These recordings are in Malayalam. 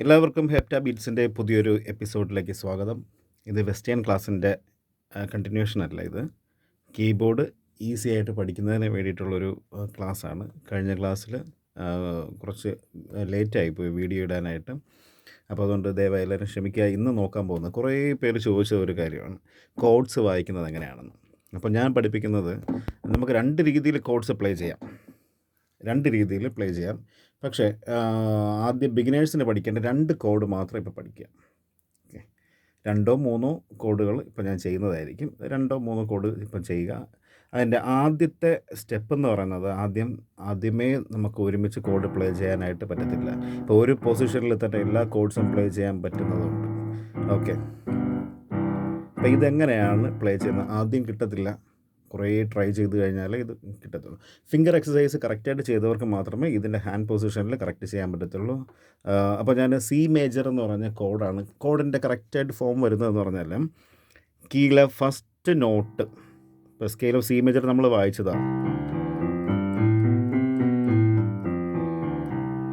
എല്ലാവർക്കും ഹെപ്റ്റ ബീറ്റ്സിന്റെ പുതിയൊരു എപ്പിസോഡിലേക്ക് സ്വാഗതം. ഇത് വെസ്റ്റേൺ ക്ലാസ്സിന്റെ കണ്ടിന്യൂഷൻ അല്ല ഇത്. കീബോർഡ് ഈസി ആയിട്ട് പഠിക്കുന്നതിന് വേണ്ടിയിട്ടുള്ളൊരു ക്ലാസ്സാണ്. കഴിഞ്ഞ ക്ലാസ്സിൽ കുറച്ച് ലേറ്റായി പോയി വീഡിയോ ഇടാനായിട്ട്. അപ്പോൾ അതുകൊണ്ട് ദയവായി എല്ലാവരും ക്ഷമിക്കുക. ഇന്ന് നോക്കാൻ പോകുന്നത് കുറേ പേര് ചോദിച്ച ഒരു കാര്യമാണ്. കോഡ്സ് വായിക്കുന്നത് എങ്ങനെയാണെന്ന്. അപ്പോൾ ഞാൻ പഠിപ്പിക്കുന്നത് നമുക്ക് രണ്ട് രീതിയിൽ കോഡ്സ് പ്ലേ ചെയ്യാം. രണ്ട് രീതിയിൽ പ്ലേ ചെയ്യാം. പക്ഷേ ആദ്യം ബിഗിനേഴ്സിന് പഠിക്കേണ്ട രണ്ട് കോഡ് മാത്രം ഇപ്പോൾ പഠിക്കുക. ഓക്കെ. രണ്ടോ മൂന്നോ കോഡുകൾ ഇപ്പോൾ ഞാൻ ചെയ്യുന്നതായിരിക്കും. രണ്ടോ മൂന്നോ കോഡ് ഇപ്പം ചെയ്യുക. അതിന്റെ ആദ്യത്തെ സ്റ്റെപ്പ് എന്ന് പറയുന്നത് ആദ്യം ആദ്യമേ നമുക്ക് ഒരുമിച്ച് കോഡ് പ്ലേ ചെയ്യാനായിട്ട് പറ്റത്തില്ല. ഇപ്പോൾ ഒരു പൊസിഷനിൽ തന്നെ എല്ലാ കോഡ്സും പ്ലേ ചെയ്യാൻ പറ്റുന്നതുണ്ട്. ഓക്കെ. അപ്പോൾ ഇതെങ്ങനെയാണ് പ്ലേ ചെയ്യുന്നത്? ആദ്യം കിട്ടത്തില്ല. കുറേ ട്രൈ ചെയ്ത് കഴിഞ്ഞാൽ ഇത് കിട്ടത്തുള്ളൂ. ഫിംഗർ എക്സസൈസ് കറക്റ്റായിട്ട് ചെയ്തവർക്ക് മാത്രമേ ഇതിന്റെ ഹാൻഡ് പൊസിഷനിൽ കറക്റ്റ് ചെയ്യാൻ പറ്റത്തുള്ളൂ. അപ്പോൾ ഞാൻ സി മേജർ എന്ന് പറഞ്ഞ കോഡാണ് കോഡിന്റെ കറക്റ്റായിട്ട് ഫോം വരുന്നതെന്ന് പറഞ്ഞാൽ കീഴിലെ ഫസ്റ്റ് നോട്ട് ഇപ്പോൾ സ്കെയിൽ ഓഫ് സി മേജർ നമ്മൾ വായിച്ചതാണ്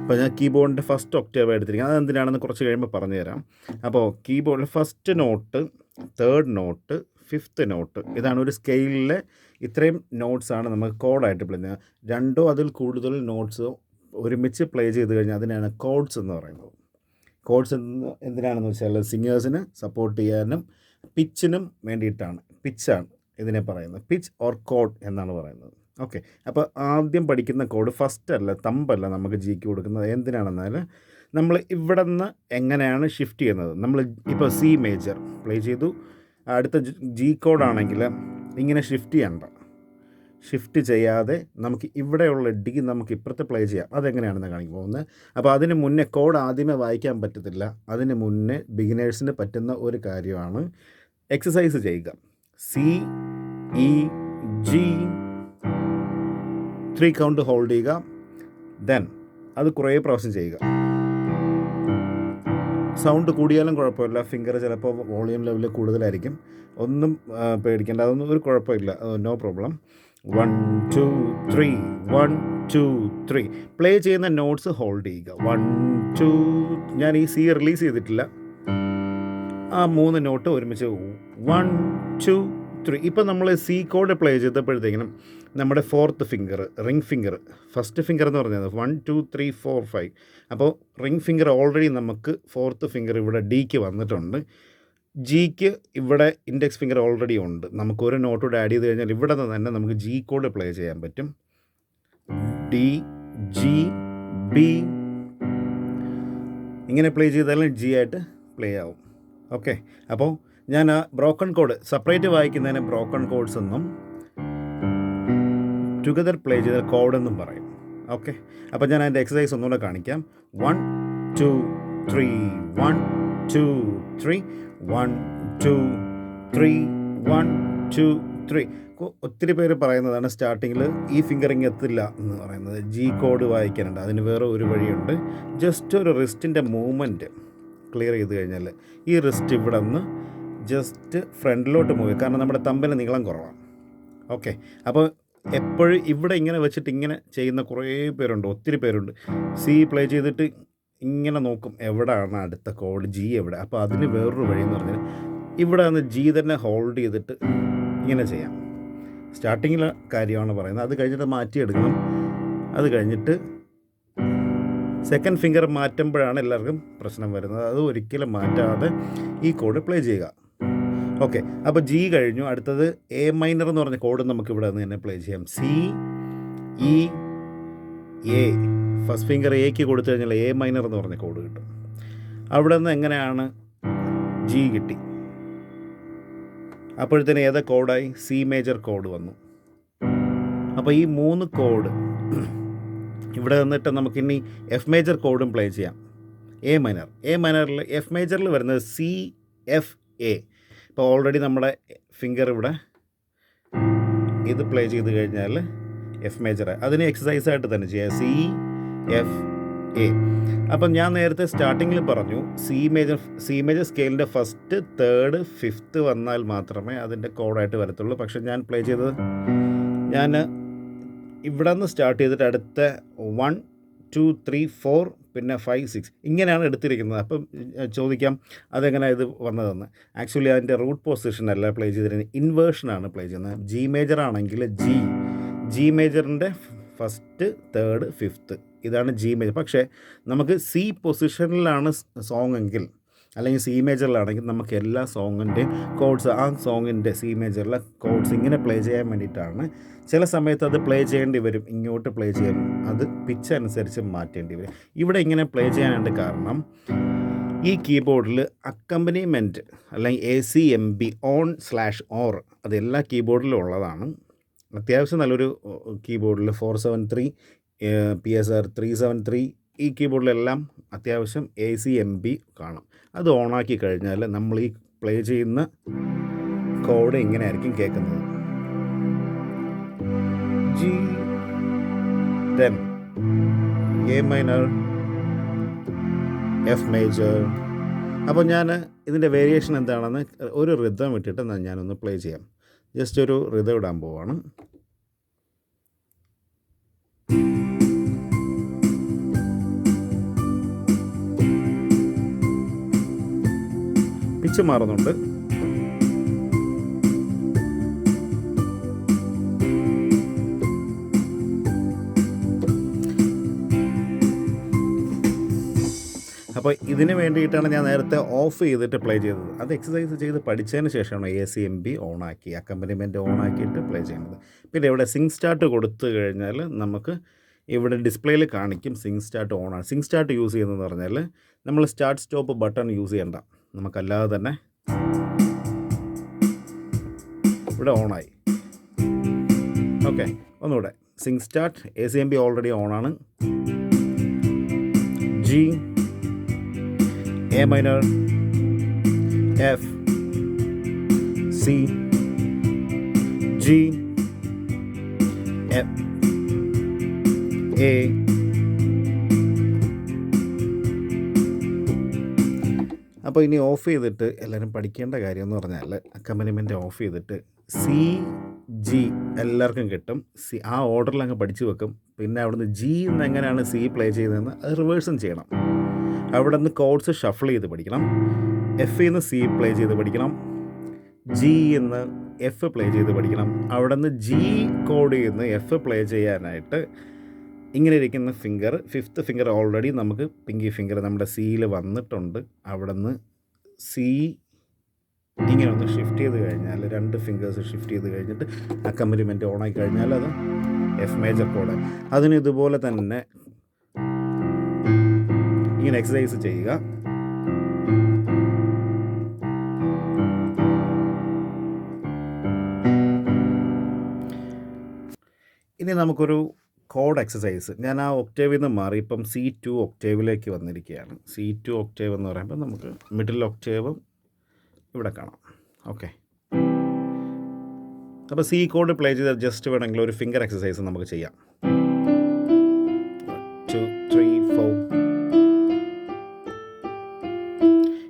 അപ്പോൾ ഞാൻ കീബോർഡിന്റെ ഫസ്റ്റ് ഒക്ടേവ് എടുത്തിരിക്കുന്നത് അതെന്തിനാണെന്ന് കുറച്ച് കഴിയുമ്പോൾ പറഞ്ഞുതരാം. അപ്പോൾ കീബോർഡിൽ first note third note fifth note ഇതാണ് ഒരു സ്കെയിലിലെ ഇത്രയും നോട്ട്സാണ് നമുക്ക് കോഡായിട്ട് പ്ലേ ചെയ്യുന്നത്. രണ്ടോ അതിൽ കൂടുതൽ നോട്ട്സ് ഒരുമിച്ച് പ്ലേ ചെയ്ത് കഴിഞ്ഞാൽ അതിനാണ് കോഡ്സ് എന്ന് പറയുന്നത്. കോഡ്സ് എന്തിനാണെന്ന് വെച്ചാൽ സിംഗേഴ്സിന് സപ്പോർട്ട് ചെയ്യാനും പിച്ചിനും വേണ്ടിയിട്ടാണ്. പിച്ചാണ് ഇതിനെ പറയുന്നത്. പിച്ച് ഓർ കോഡ് എന്നാണ് പറയുന്നത്. ഓക്കെ അപ്പോൾ ആദ്യം പഠിക്കുന്ന കോഡ് ഫസ്റ്റ് അല്ല തമ്പല്ല നമുക്ക് ജിക്ക് കൊടുക്കുന്നത്. എന്തിനാണെന്നാൽ നമ്മൾ ഇവിടെ നിന്ന് എങ്ങനെയാണ് ഷിഫ്റ്റ് ചെയ്യുന്നത്? നമ്മൾ ഇപ്പോൾ സി മേജർ പ്ലേ ചെയ്തു. അടുത്ത ജി കോഡാണെങ്കിൽ ഇങ്ങനെ ഷിഫ്റ്റ് ചെയ്യണ്ട. ഷിഫ്റ്റ് ചെയ്യാതെ നമുക്ക് ഇവിടെയുള്ള ഡി നമുക്ക് ഇപ്പുറത്ത് പ്ലേ ചെയ്യാം. അതെങ്ങനെയാണെന്ന് കാണിക്കാൻ പോകുന്നത്. അപ്പോൾ അതിന് മുന്നേ കോഡ് ആദ്യമേ വായിക്കാൻ പറ്റത്തില്ല. അതിന് മുന്നേ ബിഗിനേഴ്സിന് പറ്റുന്ന ഒരു കാര്യമാണ് എക്സസൈസ് ചെയ്യുക. C E G three count hold ചെയ്യുക. ദെൻ അത് കുറേ പ്രാവശ്യം ചെയ്യുക. സൗണ്ട് കൂടിയാലും കുഴപ്പമില്ല. ഫിംഗർ ചിലപ്പോൾ വോളിയം ലെവലിൽ കൂടുതലായിരിക്കും. ഒന്നും പേടിക്കേണ്ട. അതൊന്നും ഒരു കുഴപ്പമില്ല. No problem one two three one two three play ചെയ്യുന്ന നോട്ട്സ് ഹോൾഡ് ചെയ്യുക. വൺ ടു ഞാൻ ഈ സി റിലീസ് ചെയ്തിട്ടില്ല. ആ മൂന്ന് നോട്ട് ഒരുമിച്ച്. വൺ ടു ത്രീ ഇപ്പം നമ്മൾ സി കോഡ് പ്ലേ ചെയ്തപ്പോഴത്തേക്കിനും നമ്മുടെ fourth finger ring finger first finger എന്ന് പറഞ്ഞത് one two three four five അപ്പോൾ റിംഗ് ഫിംഗർ ഓൾറെഡി നമുക്ക് ഫോർത്ത് ഫിംഗർ ഇവിടെ ഡിക്ക് വന്നിട്ടുണ്ട്. ജിക്ക് ഇവിടെ ഇൻഡെക്സ് ഫിംഗർ ഓൾറെഡി ഉണ്ട്. നമുക്ക് ഒരു നോട്ട് കൂടെ ആഡ് ചെയ്ത് കഴിഞ്ഞാൽ ഇവിടെ നിന്ന് തന്നെ നമുക്ക് ജി കോഡ് പ്ലേ ചെയ്യാൻ പറ്റും. ഡി ജി ബി ഇങ്ങനെ പ്ലേ ചെയ്താലും ജി ആയിട്ട് പ്ലേ ആവും. ഓക്കെ അപ്പോൾ ഞാൻ ആ ബ്രോക്കൺ കോഡ് സെപ്പറേറ്റ് വായിക്കുന്നതിന് ബ്രോക്കൺ കോഡ്സ് എന്നും ടുഗദർ പ്ലേ ചെയ്ത കോഡ് എന്നും പറയും. ഓക്കെ അപ്പോൾ ഞാൻ അതിന്റെ എക്സസൈസ് ഒന്നുകൂടെ കാണിക്കാം. One two three one two three one two three one two three ഒത്തിരി പേര് പറയുന്നതാണ് സ്റ്റാർട്ടിങ്ങിൽ ഈ ഫിംഗറിങ് എത്തില്ല എന്ന് പറയുന്നത്. ജി കോഡ് വായിക്കാനുണ്ട് അതിന് വേറെ ഒരു വഴിയുണ്ട്. ജസ്റ്റ് ഒരു റിസ്റ്റിന്റെ മൂവ്മെന്റ് ക്ലിയർ ചെയ്ത് കഴിഞ്ഞാൽ ഈ റിസ്റ്റ് ഇവിടെ നിന്ന് ജസ്റ്റ് ഫ്രണ്ടിലോട്ട് മൂവ് കാരണം നമ്മുടെ തമ്പിന് നീളം കുറവാണ്. ഓക്കെ അപ്പോൾ എപ്പോഴും ഇവിടെ ഇങ്ങനെ വെച്ചിട്ട് ഇങ്ങനെ ചെയ്യുന്ന കുറേ പേരുണ്ട്. ഒത്തിരി പേരുണ്ട്. സി പ്ലേ ചെയ്തിട്ട് ഇങ്ങനെ നോക്കും എവിടെയാണ് അടുത്ത കോഡ് ജി എവിടെ. അപ്പോൾ അതിന് വേറൊരു വഴി എന്ന് പറഞ്ഞാൽ ഇവിടെ നിന്ന് ജി തന്നെ ഹോൾഡ് ചെയ്തിട്ട് ഇങ്ങനെ ചെയ്യാം. സ്റ്റാർട്ടിങ്ങിലെ കാര്യമാണ് പറയുന്നത്. അത് കഴിഞ്ഞിട്ട് മാറ്റിയെടുക്കണം. അത് കഴിഞ്ഞിട്ട് സെക്കൻഡ് ഫിംഗർ മാറ്റുമ്പോഴാണ് എല്ലാവർക്കും പ്രശ്നം വരുന്നത്. അത് ഒരിക്കലും മാറ്റാതെ ഈ കോഡ് പ്ലേ ചെയ്യുക. ഓക്കെ അപ്പോൾ ജി കഴിഞ്ഞു. അടുത്തത് എ മൈനർ എന്ന് പറഞ്ഞ കോഡ് നമുക്ക് ഇവിടെ നിന്ന് തന്നെ പ്ലേ ചെയ്യാം. C E A first finger എക്ക് കൊടുത്തു കഴിഞ്ഞാൽ എ മൈനർ എന്ന് പറഞ്ഞ കോഡ് കിട്ടും. അവിടെ നിന്ന് എങ്ങനെയാണ് ജി കിട്ടി? അപ്പോഴത്തേന് ഏതാ കോഡായി സി മേജർ കോഡ് വന്നു. അപ്പോൾ ഈ മൂന്ന് കോഡ് ഇവിടെ നിന്നിട്ട് നമുക്കിനി എഫ് മേജർ കോഡും പ്ലേ ചെയ്യാം. എ മൈനർ എ മൈനറിൽ എഫ് മേജറിൽ വരുന്നത് സി എഫ് എ ഇപ്പോൾ ഓൾറെഡി നമ്മുടെ ഫിംഗർ ഇവിടെ ഇത് പ്ലേ ചെയ്ത് കഴിഞ്ഞാൽ എഫ് മേജർ അതിന് എക്സസൈസ് ആയിട്ട് തന്നെ ചെയ്യാം. സി എഫ് എ അപ്പം ഞാൻ നേരത്തെ സ്റ്റാർട്ടിങ്ങിൽ പറഞ്ഞു സി മേജർ സി മേജർ സ്കെയിലിന്റെ ഫസ്റ്റ് തേർഡ് ഫിഫ്ത്ത് വന്നാൽ മാത്രമേ അതിന്റെ കോഡായിട്ട് വരത്തുള്ളൂ. പക്ഷേ ഞാൻ പ്ലേ ചെയ്തത് ഞാൻ ഇവിടെ നിന്ന് സ്റ്റാർട്ട് ചെയ്തിട്ട് അടുത്ത വൺ ടു ത്രീ ഫോർ പിന്നെ ഫൈവ് സിക്സ് ഇങ്ങനെയാണ് എടുത്തിരിക്കുന്നത്. അപ്പം ചോദിക്കാം അതെങ്ങനെ ഇത് വന്നതെന്ന്. ആക്ച്വലി അതിന്റെ റൂട്ട് പൊസിഷൻ അല്ല പ്ലേ ചെയ്തിരുന്നത്. ഇൻവേർഷനാണ് പ്ലേ ചെയ്യുന്നത്. ജി മേജർ ആണെങ്കിൽ ജി ജി മേജറിന്റെ ഫസ്റ്റ് തേർഡ് ഫിഫ്ത്ത് ഇതാണ് ജി മേജർ പക്ഷേ നമുക്ക് സി പൊസിഷനിലാണ് സോങ് എങ്കിൽ അല്ലെങ്കിൽ സി മേജറിലാണെങ്കിൽ നമുക്ക് എല്ലാ സോങ്ങിന്റെയും കോഡ്സ് ആ സോങ്ങിന്റെ സി മേജറിലെ കോഡ്സ് ഇങ്ങനെ പ്ലേ ചെയ്യാൻ വേണ്ടിയിട്ടാണ്. ചില സമയത്ത് അത് പ്ലേ ചെയ്യേണ്ടി വരും ഇങ്ങോട്ട് പ്ലേ ചെയ്യാൻ. അത് പിച്ച് അനുസരിച്ച് മാറ്റേണ്ടി വരും. ഇവിടെ ഇങ്ങനെ പ്ലേ ചെയ്യാനായിട്ട് കാരണം ഈ കീബോർഡിൽ അക്കമ്പനിമെന്റ് അല്ലെങ്കിൽ A C M B on slash or അത് എല്ലാ കീബോർഡിലും ഉള്ളതാണ്. അത്യാവശ്യം നല്ലൊരു കീബോർഡിൽ four seven three P S R three seven three ഈ കീബോർഡിലെല്ലാം അത്യാവശ്യം എ സി എം ബി കാണും. അത് ഓണാക്കി കഴിഞ്ഞാൽ നമ്മൾ ഈ പ്ലേ ചെയ്യുന്ന കോഡ് ഇങ്ങനെ ആയിരിക്കും കേൾക്കുന്നത്? G then A minor F major അപ്പോൾ ഞാൻ ഇതിന്റെ വേരിയേഷൻ എന്താണെന്ന് ഒരു റിതം ഇട്ടിട്ട് ഞാനൊന്ന് പ്ലേ ചെയ്യാം. ജസ്റ്റ് ഒരു റിതം ഇടാൻ പോവാണ്. പിച്ച് മാറുന്നുണ്ട്. അപ്പോൾ ഇതിന് വേണ്ടിയിട്ടാണ് ഞാൻ നേരത്തെ ഓഫ് ചെയ്തിട്ട് പ്ലേ ചെയ്തത്. അത് എക്സസൈസ് ചെയ്ത് പഠിച്ചതിന് ശേഷമാണ് എ സി എം ബി ഓണാക്കി ഓൺ ഓണാക്കിയിട്ട് പ്ലേ ചെയ്യുന്നത്. പിന്നെ ഇവിടെ സിങ് സ്റ്റാർട്ട് കൊടുത്തു കഴിഞ്ഞാൽ നമുക്ക് ഇവിടെ ഡിസ്പ്ലേയിൽ കാണിക്കും സിങ് സ്റ്റാർട്ട് ഓണാണ് സിങ് സ്റ്റാർട്ട് യൂസ് ചെയ്യുന്നതെന്ന് പറഞ്ഞാൽ നമ്മൾ സ്റ്റാർട്ട് സ്റ്റോപ്പ് ബട്ടൺ യൂസ് ചെയ്യണ്ട. നമുക്കല്ലാതെ തന്നെ ഇവിടെ ഓണായി. ഓക്കെ ഒന്നുകൂടെ. Sync start A C M B already ഓണാണ് G A minor F C G F A അപ്പോൾ ഇനി ഓഫ് ചെയ്തിട്ട് എല്ലാവരും പഠിക്കേണ്ട കാര്യം എന്ന് പറഞ്ഞാൽ അക്കമ്പനിമെന്റ് ഓഫ് ചെയ്തിട്ട് സി ജി എല്ലാവർക്കും കിട്ടും. സി ആ ഓർഡറിൽ അങ്ങ് പഠിച്ചു വെക്കും. പിന്നെ അവിടുന്ന് ജി എന്ന് എങ്ങനെയാണ് സി പ്ലേ ചെയ്യുന്നതെന്ന് അത് റിവേഴ്സും ചെയ്യണം. അവിടെ നിന്ന് കോഡ്സ് ഷഫിൾ ചെയ്ത് പഠിക്കണം. എഫ് നിന്ന് സി പ്ലേ ചെയ്ത് പഠിക്കണം. ജി എന്ന് എഫ് പ്ലേ ചെയ്ത് പഠിക്കണം. അവിടെ നിന്ന് ജി കോഡ് ചെയ്യുന്ന എഫ് പ്ലേ ചെയ്യാനായിട്ട് ഇങ്ങനെ ഇരിക്കുന്ന ഫിംഗർ ഫിഫ്ത്ത് ഫിംഗർ ഓൾറെഡി നമുക്ക് പിങ്കി ഫിംഗർ നമ്മുടെ സിയിൽ വന്നിട്ടുണ്ട്. അവിടെ നിന്ന് സി ഇങ്ങനെ ഒന്ന് ഷിഫ്റ്റ് ചെയ്ത് കഴിഞ്ഞാൽ രണ്ട് ഫിംഗേഴ്സ് ഷിഫ്റ്റ് ചെയ്ത് കഴിഞ്ഞിട്ട് അക്കമ്പനിമെന്റ് ഓണായി കഴിഞ്ഞാൽ അത് എഫ് മേജർ കോഡ് അതിന് ഇതുപോലെ തന്നെ ഇങ്ങനെ എക്സസൈസ് ചെയ്യുക. ഇനി നമുക്കൊരു കോഡ് എക്സസൈസ് ഞാൻ ആ ഒക്ടേവിൽ നിന്ന് മാറി. ഇപ്പം സി ടു ഒക്ടേവിലേക്ക് വന്നിരിക്കുകയാണ്. സി ടു ഒക്ടേവ് എന്ന് പറയുമ്പോൾ നമുക്ക് മിഡിൽ ഒക്ടേവും ഇവിടെ കാണാം. ഓക്കെ അപ്പോൾ സി കോഡ് പ്ലേ ചെയ്ത് ജസ്റ്റ് വേണമെങ്കിൽ ഒരു ഫിംഗർ എക്സസൈസ് നമുക്ക് ചെയ്യാം. ടു ത്രീ ഫോർ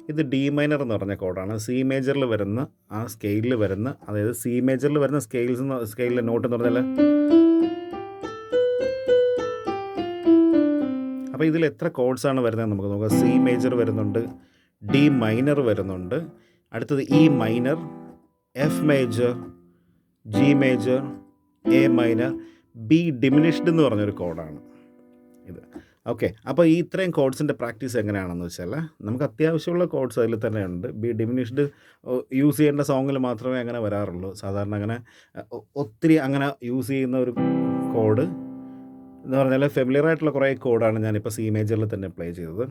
ഇത് ഡി മൈനർ എന്ന് പറഞ്ഞ കോഡാണ് സി മേജറിൽ വരുന്ന ആ സ്കെയിലിൽ വരുന്ന അതായത് സി മേജറിൽ വരുന്ന സ്കെയിൽസ് സ്കെയിലിലെ നോട്ട് എന്ന് പറഞ്ഞാൽ അപ്പോൾ ഇതിൽ എത്ര കോഡ്സ് ആണ് വരുന്നത് നമുക്ക് നോക്കാം. സി മേജർ വരുന്നുണ്ട് ഡി മൈനർ വരുന്നുണ്ട്. അടുത്തത് E minor F major G major A minor B diminished എന്ന് പറഞ്ഞൊരു കോഡാണ് ഇത്. ഓക്കെ അപ്പോൾ ഈ ഇത്രയും കോഡ്സിന്റെ പ്രാക്ടീസ് എങ്ങനെയാണെന്ന് വെച്ചാൽ നമുക്ക് അത്യാവശ്യമുള്ള കോഡ്സ് അതിൽ തന്നെ ഉണ്ട്. ബി ഡിമിനിഷ്ഡ് യൂസ് ചെയ്യേണ്ട സോങ്ങിൽ മാത്രമേ അങ്ങനെ വരാറുള്ളൂ. സാധാരണ അങ്ങനെ ഒത്തിരി അങ്ങനെ യൂസ് ചെയ്യുന്ന ഒരു കോഡ് എന്ന് പറഞ്ഞാൽ ഫെമിലിയർ ആയിട്ടുള്ള കുറേ കോഡാണ് ഞാനിപ്പോൾ സി മേജറിൽ തന്നെ പ്ലേ ചെയ്തത്.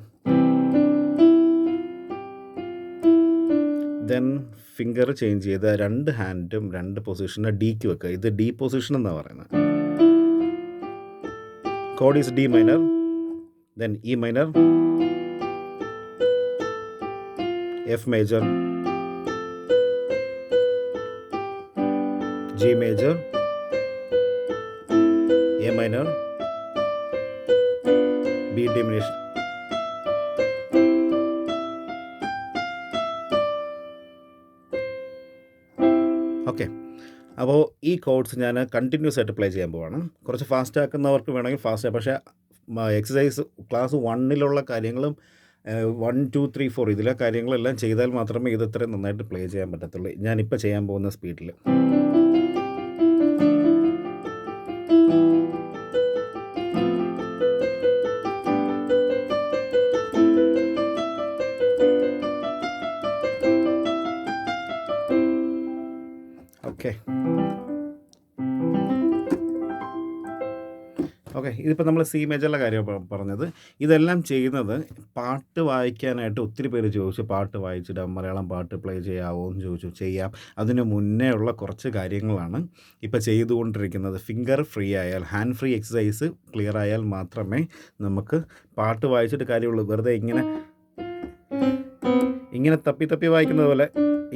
ദെൻ ഫിംഗർ ചേഞ്ച് ചെയ്ത് രണ്ട് ഹാൻഡും രണ്ട് പൊസിഷനും ഡിക്ക് വെക്കുക. ഇത് ഡി പൊസിഷൻ എന്നാണ് പറയുന്നത് code is D minor then E minor F major G major A minor B diminution okay അപ്പോൾ ഈ കോഡ്സ് ഞാൻ കണ്ടിന്യൂസ് ആയിട്ട് പ്ലേ ചെയ്യാൻ പോവാണ്. കുറച്ച് ഫാസ്റ്റ് ആക്കുന്നവർക്ക് വേണമെങ്കിൽ ഫാസ്റ്റ് പക്ഷേ എക്സസൈസ് ക്ലാസ് വണ്ണിലുള്ള കാര്യങ്ങളും വൺ ടു ത്രീ ഫോർ ഇതിലെ കാര്യങ്ങളെല്ലാം ചെയ്താൽ മാത്രമേ ഇത് ഇത്രയും നന്നായിട്ട് പ്ലേ ചെയ്യാൻ പറ്റത്തുള്ളൂ. ഞാനിപ്പോൾ ചെയ്യാൻ പോകുന്ന സ്പീഡിൽ ഓക്കെ ഇതിപ്പോൾ നമ്മൾ സി മേജറിലെ കാര്യം പറഞ്ഞത്. ഇതെല്ലാം ചെയ്യുന്നത് പാട്ട് വായിക്കാനായിട്ട് ഒത്തിരി പേര് ചോദിച്ചു പാട്ട് വായിച്ചിട്ട് മലയാളം പാട്ട് പ്ലേ ചെയ്യാവോ? എന്ന് ചോദിച്ചു. ചെയ്യാം. അതിന് മുന്നേ ഉള്ള കുറച്ച് കാര്യങ്ങളാണ് ഇപ്പോൾ ചെയ്തുകൊണ്ടിരിക്കുന്നത്. ഫിംഗർ ഫ്രീ ആയാൽ ഹാൻഡ് ഫ്രീ എക്സസൈസ് ക്ലിയർ ആയാൽ മാത്രമേ നമുക്ക് പാട്ട് വായിച്ചിട്ട് കാര്യമുള്ളൂ. വെറുതെ ഇങ്ങനെ ഇങ്ങനെ തപ്പി തപ്പി വായിക്കുന്നത് പോലെ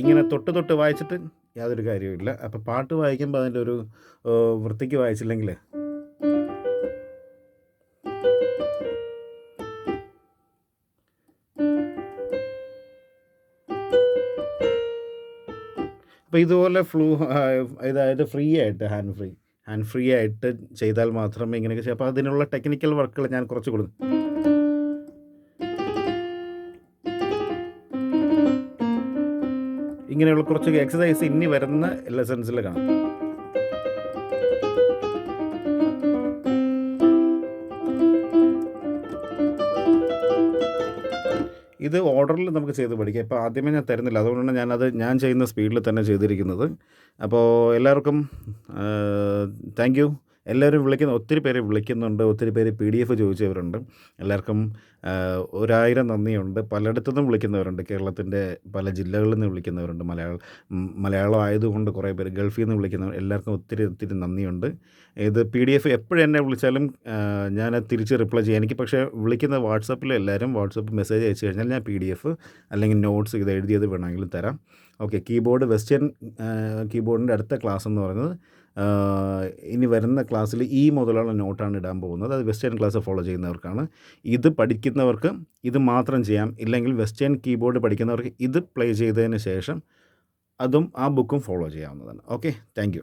ഇങ്ങനെ തൊട്ട് തൊട്ട് വായിച്ചിട്ട് യാതൊരു കാര്യവുമില്ല. അപ്പോൾ പാട്ട് വായിക്കുമ്പോൾ അതിന്റെ ഒരു വൃത്തിക്ക് വായിച്ചില്ലെങ്കിൽ അപ്പോൾ ഇതുപോലെ ഫ്ലൂ ഇതായത് ഫ്രീ ആയിട്ട് ഹാൻഡ് ഫ്രീ ഹാൻഡ് ഫ്രീ ആയിട്ട് ചെയ്താൽ മാത്രമേ ഇങ്ങനെയൊക്കെ ചെയ്യാം. അപ്പോൾ അതിനുള്ള ടെക്നിക്കൽ വർക്കുകൾ ഞാൻ കുറച്ച് കൊടുക്കും ഇങ്ങനെയുള്ള കുറച്ച് എക്സസൈസ് ഇനി വരുന്ന ലെസൺസിൽ കാണാം. ഇത് ഓർഡറിൽ നമുക്ക് ചെയ്ത് പഠിക്കാം. ഇപ്പോൾ ആദ്യമേ ഞാൻ തരുന്നില്ല. അതുകൊണ്ടാണ് ഞാനത് ഞാൻ ചെയ്യുന്ന സ്പീഡിൽ തന്നെ ചെയ്തിരിക്കുന്നത്. അപ്പോൾ എല്ലാവർക്കും താങ്ക് എല്ലാവരും വിളിക്കുന്ന ഒത്തിരി പേര് വിളിക്കുന്നുണ്ട് ഒത്തിരി പേര് പി ഡി എഫ് ചോദിച്ചവരുണ്ട്. എല്ലാവർക്കും ഒരായിരം നന്ദിയുണ്ട്. പലയിടത്തുനിന്നും വിളിക്കുന്നവരുണ്ട്. കേരളത്തിന്റെ പല ജില്ലകളിൽ നിന്ന് വിളിക്കുന്നവരുണ്ട്. മലയാളം മലയാളം ആയതുകൊണ്ട് കുറേ പേര് ഗൾഫിൽ നിന്ന് വിളിക്കുന്നവർ എല്ലാവർക്കും ഒത്തിരി ഒത്തിരി നന്ദിയുണ്ട്. ഇത് പി ഡി എഫ് എപ്പോഴും എന്നെ വിളിച്ചാലും ഞാൻ തിരിച്ച് റിപ്ലൈ ചെയ്യാം. എനിക്ക് പക്ഷേ വിളിക്കുന്ന വാട്സപ്പിൽ എല്ലാവരും വാട്സപ്പ് മെസ്സേജ് അയച്ചു കഴിഞ്ഞാൽ ഞാൻ പി ഡി എഫ് അല്ലെങ്കിൽ നോട്ട്സ് ഇത് എഴുതിയത് വേണമെങ്കിലും തരാം. ഓക്കെ കീബോർഡ് വെസ്റ്റേൺ കീബോർഡിന്റെ അടുത്ത ക്ലാസ് എന്ന് പറയുന്നത് ഇനി വരുന്ന ക്ലാസ്സിൽ ഈ മുതലുള്ള നോട്ടാണ് ഇടാൻ പോകുന്നത്. അത് വെസ്റ്റേൺ ക്ലാസ് ഫോളോ ചെയ്യുന്നവർക്കാണ്. ഇത് പഠിക്കുന്നവർക്ക് ഇത് മാത്രം ചെയ്യാം. ഇല്ലെങ്കിൽ വെസ്റ്റേൺ കീബോർഡ് പഠിക്കുന്നവർക്ക് ഇത് പ്ലേ ചെയ്തതിന് ശേഷം അതും ആ ബുക്കും ഫോളോ ചെയ്യാവുന്നതാണ്. Okay thank